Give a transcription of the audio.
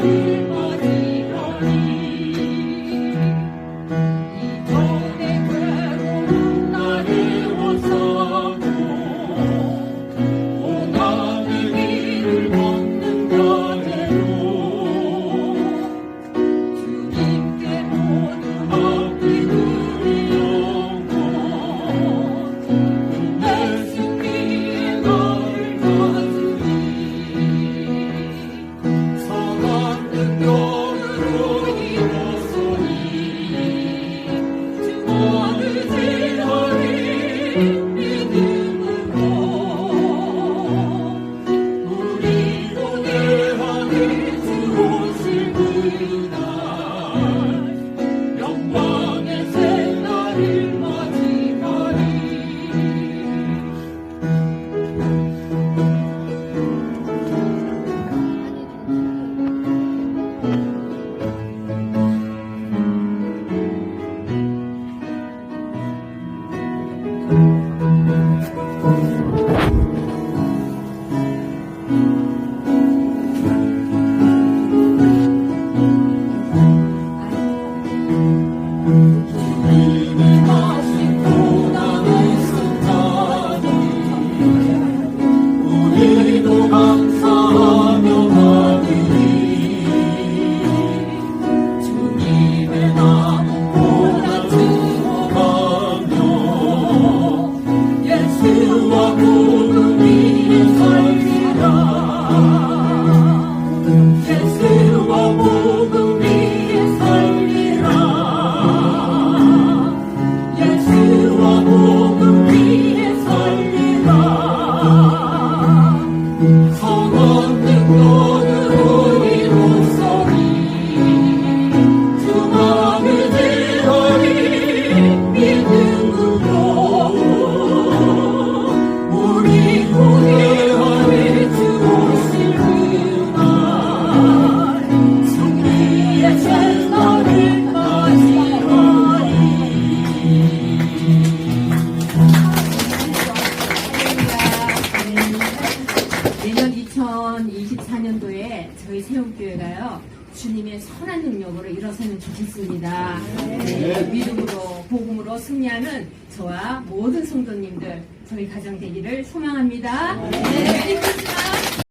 You. Господи, ти гори. 저희 세움교회가요 주님의 선한 능력으로 일어서면 좋겠습니다. 네, 네. 믿음으로 복음으로 승리하는 저와 모든 성도님들 저희 가정 되기를 소망합니다. 네. 네, 네 메리 크리스마스.